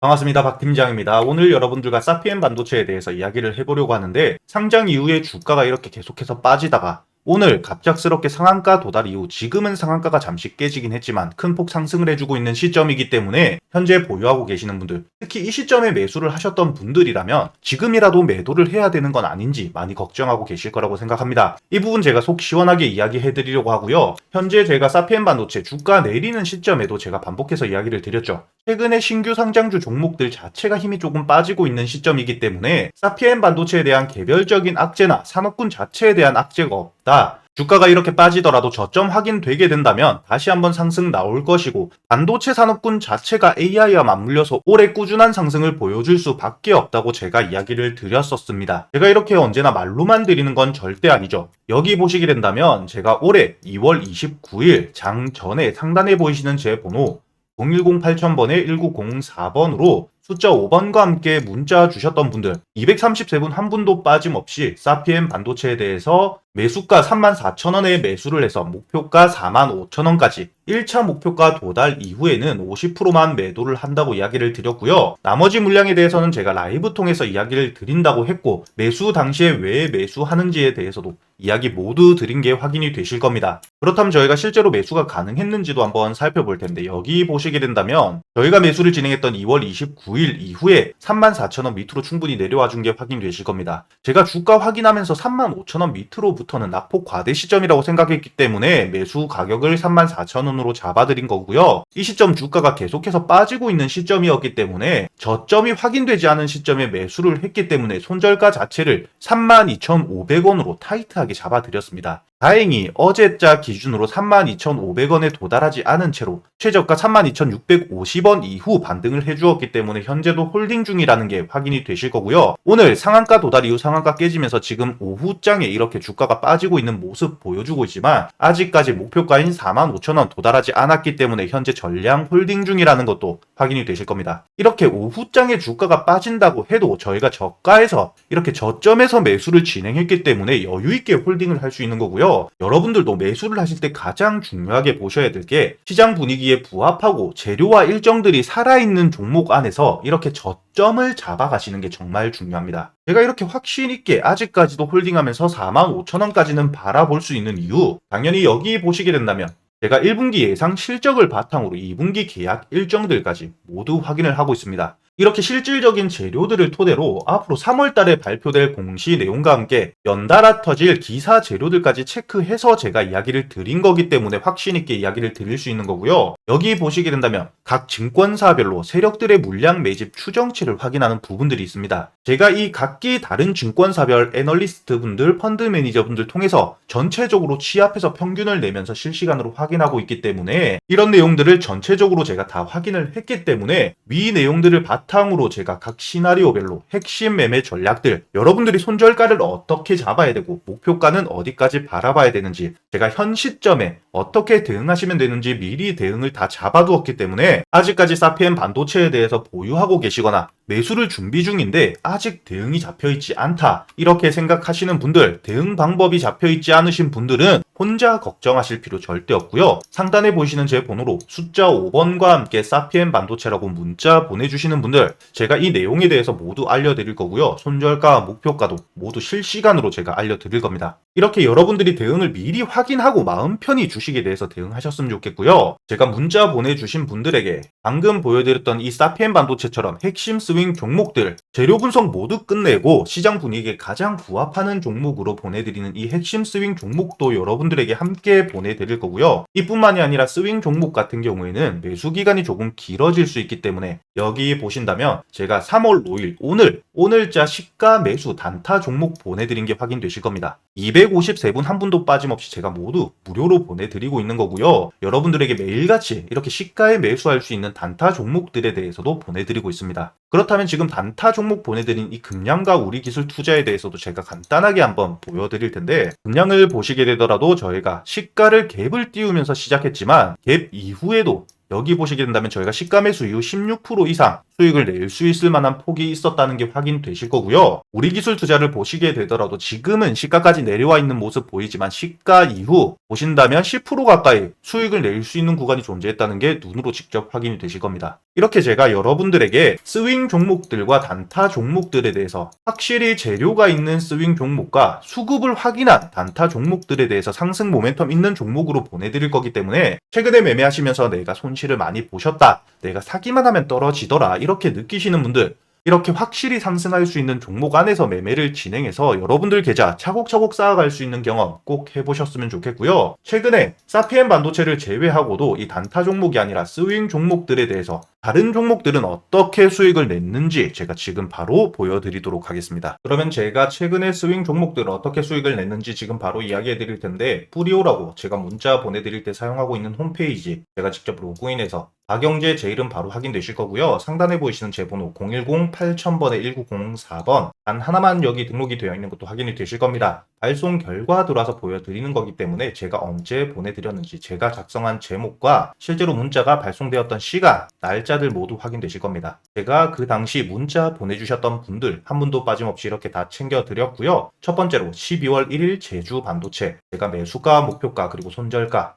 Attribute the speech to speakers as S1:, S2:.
S1: 반갑습니다. 박 팀장입니다. 오늘 여러분들과 사피엔 반도체에 대해서 이야기를 해보려고 하는데 상장 이후에 주가가 이렇게 계속해서 빠지다가 오늘 갑작스럽게 상한가 도달 이후 지금은 상한가가 잠시 깨지긴 했지만 큰 폭 상승을 해주고 있는 시점이기 때문에 현재 보유하고 계시는 분들 특히 이 시점에 매수를 하셨던 분들이라면 지금이라도 매도를 해야 되는 건 아닌지 많이 걱정하고 계실 거라고 생각합니다. 이 부분 제가 속 시원하게 이야기해 드리려고 하고요. 현재 제가 사피엔 반도체 주가 내리는 시점에도 제가 반복해서 이야기를 드렸죠. 최근에 신규 상장주 종목들 자체가 힘이 조금 빠지고 있는 시점이기 때문에 사피엔 반도체에 대한 개별적인 악재나 산업군 자체에 대한 악재가 없다. 주가가 이렇게 빠지더라도 저점 확인되게 된다면 다시 한번 상승 나올 것이고 반도체 산업군 자체가 AI와 맞물려서 올해 꾸준한 상승을 보여줄 수밖에 없다고 제가 이야기를 드렸었습니다. 제가 이렇게 언제나 말로만 드리는 건 절대 아니죠. 여기 보시게 된다면 제가 올해 2월 29일 장 전에 상단에 보이시는 제 번호 010-8000번에 1904번으로 숫자 5번과 함께 문자 주셨던 분들 233분 한 분도 빠짐없이 사피엔 반도체에 대해서 매수가 34,000원에 매수를 해서 목표가 45,000원까지 1차 목표가 도달 이후에는 50%만 매도를 한다고 이야기를 드렸고요. 나머지 물량에 대해서는 제가 라이브 통해서 이야기를 드린다고 했고 매수 당시에 왜 매수하는지에 대해서도 이야기 모두 드린 게 확인이 되실 겁니다. 그렇다면 저희가 실제로 매수가 가능했는지도 한번 살펴볼 텐데 여기 보시게 된다면 저희가 매수를 진행했던 2월 29일 이후에 34,000원 밑으로 충분히 내려와 준 게 확인되실 겁니다. 제가 주가 확인하면서 35,000원 밑으로부터는 낙폭 과대 시점이라고 생각했기 때문에 매수 가격을 34,000원으로 잡아드린 거고요. 이 시점 주가가 계속해서 빠지고 있는 시점이었기 때문에 저점이 확인되지 않은 시점에 매수를 했기 때문에 손절가 자체를 32,500원으로 타이트하게 잡아드렸습니다. 다행히 어제자 기준으로 32,500원에 도달하지 않은 채로 최저가 32,650원 이후 반등을 해주었기 때문에 현재도 홀딩 중이라는 게 확인이 되실 거고요. 오늘 상한가 도달 이후 상한가 깨지면서 지금 오후장에 이렇게 주가가 빠지고 있는 모습 보여주고 있지만 아직까지 목표가인 45,000원 도달하지 않았기 때문에 현재 전량 홀딩 중이라는 것도 확인이 되실 겁니다. 이렇게 오후장에 주가가 빠진다고 해도 저희가 저가에서 이렇게 저점에서 매수를 진행했기 때문에 여유 있게 홀딩을 할 수 있는 거고요. 여러분들도 매수를 하실 때 가장 중요하게 보셔야 될 게 시장 분위기에 부합하고 재료와 일정들이 살아있는 종목 안에서 이렇게 저점을 잡아가시는 게 정말 중요합니다. 제가 이렇게 확신 있게 아직까지도 홀딩하면서 45,000원까지는 바라볼 수 있는 이유 당연히 여기 보시게 된다면 제가 1분기 예상 실적을 바탕으로 2분기 계약 일정들까지 모두 확인을 하고 있습니다. 이렇게 실질적인 재료들을 토대로 앞으로 3월 달에 발표될 공시 내용과 함께 연달아 터질 기사 재료들까지 체크해서 제가 이야기를 드린 거기 때문에 확신 있게 이야기를 드릴 수 있는 거고요. 여기 보시게 된다면 각 증권사별로 세력들의 물량 매집 추정치를 확인하는 부분들이 있습니다. 제가 이 각기 다른 증권사별 애널리스트 분들, 펀드 매니저 분들 통해서 전체적으로 취합해서 평균을 내면서 실시간으로 확인하고 있기 때문에 이런 내용들을 전체적으로 제가 다 확인을 했기 때문에 위 내용들을 바탕으로 제가 각 시나리오별로 핵심 매매 전략들 여러분들이 손절가를 어떻게 잡아야 되고 목표가는 어디까지 바라봐야 되는지 제가 현 시점에 어떻게 대응하시면 되는지 미리 대응을 다 잡아두었기 때문에 아직까지 사피엔 반도체에 대해서 보유하고 계시거나 매수를 준비 중인데 아직 대응이 잡혀있지 않다 이렇게 생각하시는 분들 대응 방법이 잡혀있지 않으신 분들은 혼자 걱정하실 필요 절대 없고요. 상단에 보이시는 제 번호로 숫자 5번과 함께 사피엔 반도체라고 문자 보내주시는 분들 제가 이 내용에 대해서 모두 알려드릴 거고요. 손절가, 목표가도 모두 실시간으로 제가 알려드릴 겁니다. 이렇게 여러분들이 대응을 미리 확인하고 마음 편히 주식에 대해서 대응하셨으면 좋겠고요. 제가 문자 보내주신 분들에게 방금 보여드렸던 이 사피엔 반도체처럼 핵심 스윙 종목들 재료 분석 모두 끝내고 시장 분위기에 가장 부합하는 종목으로 보내드리는 이 핵심 스윙 종목도 여러분들에게 함께 보내드릴 거고요. 이뿐만이 아니라 스윙 종목 같은 경우에는 매수 기간이 조금 길어질 수 있기 때문에 여기 보신다면 제가 3월 5일 오늘 오늘자 시가 매수 단타 종목 보내드린 게 확인되실 겁니다. 253분 한 분도 빠짐없이 제가 모두 무료로 보내드리고 있는 거고요. 여러분들에게 매일같이 이렇게 시가에 매수할 수 있는 단타 종목들에 대해서도 보내드리고 있습니다. 그렇다면 지금 단타 종목 보내드린 이 금량과 우리 기술 투자에 대해서도 제가 간단하게 한번 보여드릴 텐데 금량을 보시게 되더라도 저희가 시가를 갭을 띄우면서 시작했지만 갭 이후에도 여기 보시게 된다면 저희가 시가 매수 이후 16% 이상 수익을 낼 수 있을 만한 폭이 있었다는 게 확인되실 거고요. 우리 기술 투자를 보시게 되더라도 지금은 시가까지 내려와 있는 모습 보이지만 시가 이후 보신다면 10% 가까이 수익을 낼 수 있는 구간이 존재했다는 게 눈으로 직접 확인이 되실 겁니다. 이렇게 제가 여러분들에게 스윙 종목들과 단타 종목들에 대해서 확실히 재료가 있는 스윙 종목과 수급을 확인한 단타 종목들에 대해서 상승 모멘텀 있는 종목으로 보내드릴 거기 때문에 최근에 매매하시면서 내가 손실을 많이 보셨다. 내가 사기만 하면 떨어지더라. 이렇게 느끼시는 분들 이렇게 확실히 상승할 수 있는 종목 안에서 매매를 진행해서 여러분들 계좌 차곡차곡 쌓아갈 수 있는 경험 꼭 해보셨으면 좋겠고요. 최근에 사피엔 반도체를 제외하고도 이 단타 종목이 아니라 스윙 종목들에 대해서 다른 종목들은 어떻게 수익을 냈는지 제가 지금 바로 보여드리도록 하겠습니다. 그러면 제가 최근에 스윙 종목들 어떻게 수익을 냈는지 지금 바로 이야기해 드릴 텐데 뿌리오라고 제가 문자 보내드릴 때 사용하고 있는 홈페이지 제가 직접 로그인해서 박영재 제 이름 바로 확인되실 거고요. 상단에 보이시는 제 번호 010-8000번에 1904번 단 하나만 여기 등록이 되어 있는 것도 확인이 되실 겁니다. 발송 결과 들어와서 보여드리는 거기 때문에 제가 언제 보내드렸는지 제가 작성한 제목과 실제로 문자가 발송되었던 시간, 날짜들 모두 확인되실 겁니다. 제가 그 당시 문자 보내주셨던 분들 한 분도 빠짐없이 이렇게 다 챙겨드렸고요. 첫 번째로 12월 1일 제주 반도체 제가 매수가, 목표가 그리고 손절가